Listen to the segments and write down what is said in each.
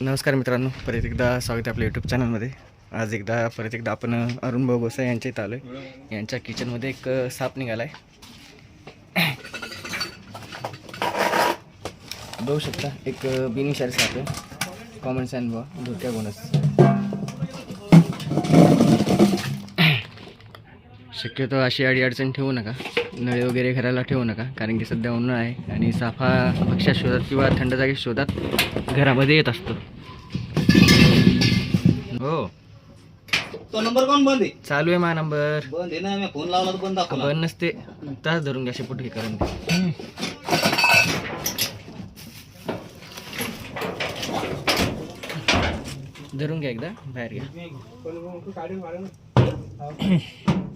नमस्कार मित्रांनो परत एकदा स्वागत आहे आपल्या यूट्यूब चॅनलमध्ये आज एकदा परत एकदा आपण अरुण भाऊ गोसाई यांच्या इथं आलो आहे यांच्या किचनमध्ये एक साप निघाला आहे बघू शकता एक बिनिशारी साप आहे. कॉमन सॅन बुवा धोक्या बोनस शक्यतो अशी अडी अडचण ठेवू नका. नळे वगैरे घराला ठेवू नका कारण की सध्या उन्हाळा आहे आणि हा भक्ष्या शोधात किंवा थंड जागे शोधात घरामध्ये येत असतो. हो. तो नंबर कोण बंद आहे? चालू आहे मा नंबर. बंद आहे ना मी फोन लावला तर बंद दाखवला. नसते तास धरून घ्या शेपूट हे करून. धरून घ्या एकदा बाहेर घ्या.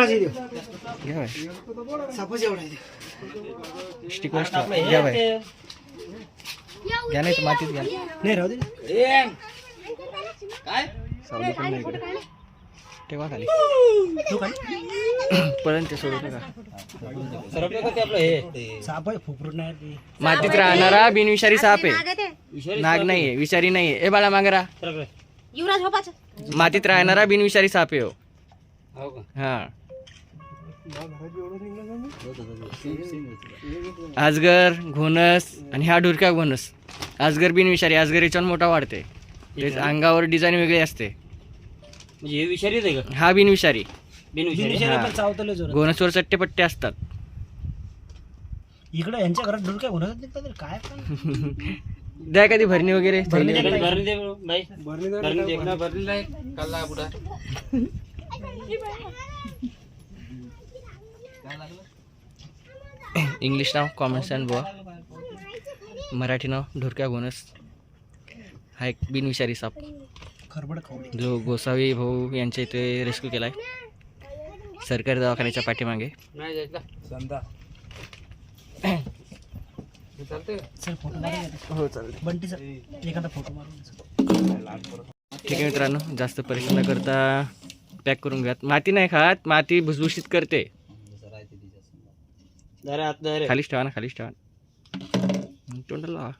आहे घ्या बाय स्टिक वाश ठेवा. घ्या बाय घ्या नाही तर मातीत घ्या. नाही राहू दे. काय? सावली पण नाही इकडे. ठेवा खाली. पळण ते सोडू नका सरपलं का ते आपलं हे. साप आहे फुफरूट नाही ते. मातीत राहणारा बिनविषारी साप आहे. नाग नाहीये विषारी नाहीये. ए बाळा मागरा युवराज बापाचं मातीत राहणारा बिनविषारी साप आहे हो. हो का? हा. आजगर घोणस आणि हा ढुरक्या घोणस. आजगर बिनविषारी आजगर याच्यावर मोठा वाढते अंगावर डिझाईन वेगळी असते. म्हणजे हे विषारीच आहे का? हा बिनविषारी. बिनविषारी? हा. पण चावतले जोरात. घोणसवर चट्टे पट्टे असतात. इकडे यांच्या घरात ढुरक्या होणार काय पण. द्या कधी भरणी वगैरे. भरणी दे बरं, बाई भरणी दे ना भरणी नाही काढला पुढा इंग्लिश नाव कॉमन सेंट बुवा. मराठी नाव ढुरक्या घोणस हा एक बिनविषारी साप. खरबड खाऊ जो गोसावी भाऊ यांच्या इथे रेस्क्यू केला आहे सरकारी दवाखान्याच्या पाठीमागे. नाही जायचा. संदा ठीक आहे मित्रांनो जास्त परिश्रम न करता पॅक करून घ्या. माती नाही खात माती भुसभुशीत करते. खालीच ठेवा ना खालीच ठेवा. तोंडाला.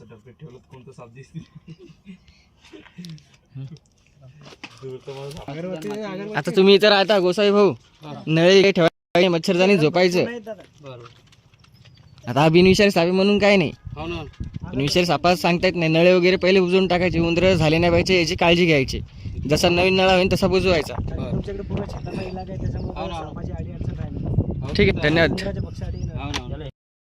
झाकण दे दे कर. आता तुम्ही इथं राहता गोसाई भाऊ नळे इकडे ठेवायचे मच्छरदानी झोपायचं आता हा बिनविषारी सापे म्हणून काय नाही हो ना बिनविषारी सापात सांगता येत नाही नळे वगैरे पहिले बुजवून टाकायचे उंदरं झाले नाही पाहिजे याची काळजी घ्यायची जसा नवीन नळा होईल तसा बुजवायचा हो ठीक आहे धन्यवाद